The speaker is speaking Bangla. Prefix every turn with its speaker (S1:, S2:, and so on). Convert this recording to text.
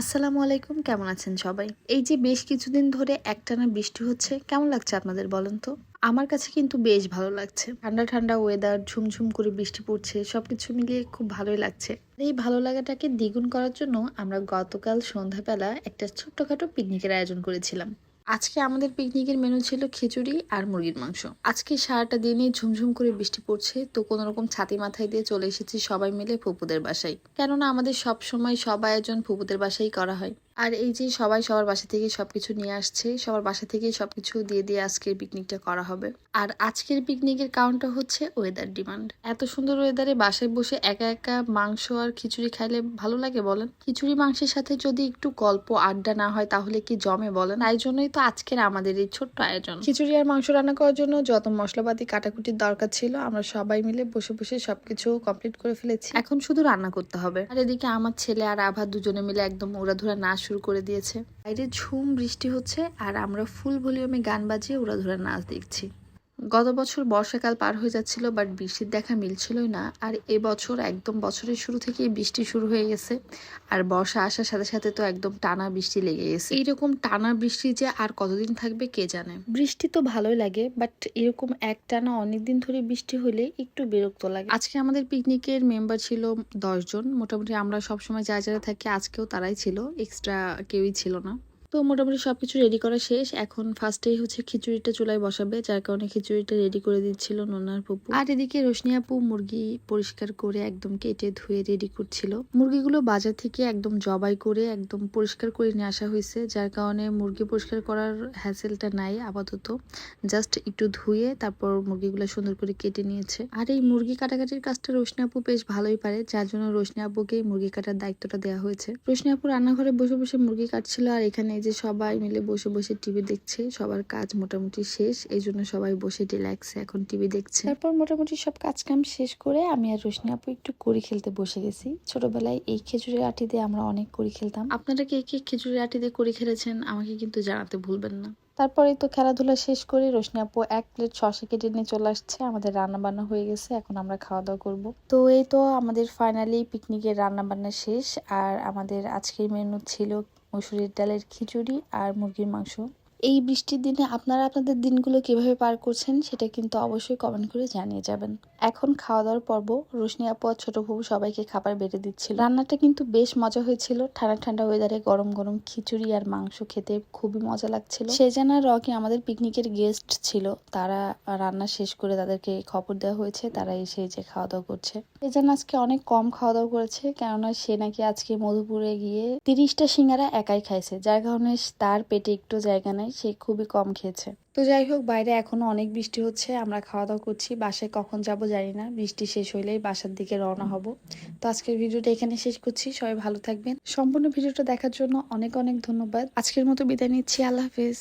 S1: আসসালামু আলাইকুম, কেমন আছেন সবাই? এই যে বেশ কিছুদিন ধরে একটানা বৃষ্টি হচ্ছে, কেমন লাগছে আপনাদের বলেন তো? আমার কাছে কিন্তু বেশ ভালো লাগছে। ঠান্ডা ঠান্ডা ওয়েদার ঝুমঝুম করে বৃষ্টি পড়ছে, সবকিছু মিলিয়ে খুব ভালোই লাগছে। এই ভালো লাগাটাকে দ্বিগুণ করার জন্য আমরা গতকাল সন্ধ্যাবেলা একটা ছোট্টখাটো পিকনিকের আয়োজন করেছিলাম। আজকে আমাদের পিকনিকের মেনু ছিল খিচুড়ি আর মুরগির মাংস। আজকে সারাটা দিনে ঝুমঝুম করে বৃষ্টি পড়ছে, তো কোনো রকম ছাতি মাথায় দিয়ে চলে এসেছি সবাই মিলে ফুপুদের বাসায়। কেননা আমাদের সব সময় সব আয়োজন ফুপুদের বাসায় করা হয়। আর এই যে সবাই সবার বাসা থেকে সবকিছু নিয়ে আসছে সবার বাসা থেকে সবকিছু দিয়ে দিয়ে আজকের পিকনিকটা করা হবে। আর আজকের পিকনিকের কারণটা হচ্ছে ওয়েদার ডিমান্ড এত সুন্দর ওয়েদারে বাসায় বসে একা একা মাংস আর খিচুড়ি খাইলে ভালো লাগে বলেন? খিচুড়ি মাংসের সাথে যদি একটু গল্প আড্ডা না হয় তাহলে কি জমে বলেন? তাই জন্যই তো আজকের আমাদের এই ছোট্ট আয়োজন। খিচুড়ি আর মাংস রান্না করার জন্য যত মশলাপাতি কাটাকুটির দরকার ছিল আমরা সবাই মিলে বসে বসে সবকিছু কমপ্লিট করে ফেলেছি। এখন শুধু রান্না করতে হবে। আর এদিকে আমার ছেলে আর আভা দুজনে মিলে একদম উড়াধুরা নাচ শুরু করে দিয়েছে। বাইরে ঝুম, বৃষ্টি হচ্ছে, আর আমরা ফুল ভলিউমে গান বাজিয়ে ওরা উড়াধুরা নাচ দেখছি। গত বছর বর্ষাকাল পার হয়ে যাচ্ছিল বাট বৃষ্টির দেখা মিলছিলই না। আর এবছর একদম বছরের শুরু থেকেই বৃষ্টি শুরু হয়ে গেছে। আর বর্ষা আসার সাথে সাথে তো একদম টানা বৃষ্টি লেগে গেছে। এইরকম টানা বৃষ্টি যে আর কতদিন থাকবে কে জানে? বৃষ্টি তো ভালোই লাগে বাট এরকম এক টানা অনেকদিন ধরে বৃষ্টি হলে একটু বিরক্ত লাগে। আজকে আমাদের পিকনিকের মেম্বার ছিল দশজন মোটামুটি আমরা সবসময় যা যারা থাকি আজকেও তারাই ছিল। এক্সট্রা কেউই ছিল না। তো মোটামুটি সব কিছু রেডি করা শেষ। এখন ফার্স্টেই হচ্ছে খিচুড়িটা চুলায় বসাবে, যার কারণে খিচুড়িটা রেডি করে দিচ্ছিল নোনার পুপু আর এদিকে রোশনি আপু মুরগি পরিষ্কার করে একদম কেটে ধুয়ে রেডি করছিল। মুরগিগুলো বাজার থেকে একদম জবাই করে একদম পরিষ্কার করে নিয়ে আসা হয়েছে, যার কারণে মুরগি পরিষ্কার করার হ্যাসেলটা নাই আপাতত। জাস্ট একটু ধুয়ে তারপর মুরগিগুলো সুন্দর করে কেটে নিয়েছে। আর এই মুরগি কাটাকাটির কাজটা রোশনি আপু বেশ ভালোই পারে, যার জন্য রোশনি আপুকেই মুরগি কাটার দায়িত্বটা দেওয়া হয়েছে। রোশনি আপু রান্নাঘরে বসে বসে মুরগি কাটছিল, আর এখানে এই যে সবাই মিলে বসে বসে টিভি দেখছে সবার কাজ মোটামুটি শেষ এই জন্য সবাই বসে রিল্যাক্সে এখন টিভি দেখছে। তারপর মোটামুটি সব কাজ কাম শেষ করে আমি আর রোশনি আপু একটু কড়ি খেলতে বসে গেছি। ছোটবেলায় এই খেজুরের আটি দিয়ে আমরা অনেক কড়ি খেলতাম। আপনারা কে কে খেজুরের আটি দিয়ে কড়ি খেলেছেন? আমাকে কিন্তু জানাতে ভুলবেন না। তারপরে তো খেলাধুলা শেষ করে রোশনি আপু এক প্লেট শসা কেটে নিয়ে চলে আসছে। আমাদের রান্না বান্না হয়ে গেছে এখন আমরা খাওয়া দাওয়া করব। তো এই তো আমাদের ফাইনালি পিকনিকের রান্না বান্না শেষ আর আমাদের আজকের মেনু ছিল মসুরির ডালের খিচুড়ি আর মুরগির মাংস। এই বৃষ্টির দিনে আপনারা আপনাদের দিনগুলো কীভাবে পার করছেন সেটা কিন্তু অবশ্যই কমেন্ট করে জানিয়ে যাবেন। এখন খাওয়া দাওয়ার পর্ব, রোশনি আপু আর ছোট বাবু সবাইকে খাবার বেড়ে দিচ্ছিল। রান্নাটা কিন্তু বেশ মজা হয়েছিল। ঠান্ডা ঠান্ডা ওয়েদারে গরম গরম খিচুড়ি আর মাংস খেতে খুবই মজা লাগছিল। সেজান আর রকি আমাদের পিকনিকের গেস্ট ছিল। তারা রান্না শেষ করে তাদেরকে খবর দেওয়া হয়েছে। তারা এসে যে খাওয়া দাওয়া করছে। সেজান আজকে অনেক কম খাওয়া দাওয়া করেছে। কেননা সে নাকি আজকে মধুপুরে গিয়ে তিরিশটা সিঙ্গারা একাই খাইছে। যার কারণে তার পেটে একটু জায়গা নাই। সে খুবই কম খেয়েছে। তো যাই হোক বাইরে এখনও অনেক বৃষ্টি হচ্ছে আমরা খাওয়া দাওয়া করছি বাসায় কখন যাব জানি না বৃষ্টি শেষ হইলেই বাসার দিকে রওনা হব। তো আজকের ভিডিওটা এখানে শেষ করছি সবাই ভালো থাকবেন। সম্পূর্ণ ভিডিওটা দেখার জন্য অনেক অনেক ধন্যবাদ। আজকের মতো বিদায় নিচ্ছি আল্লাহ হাফিজ।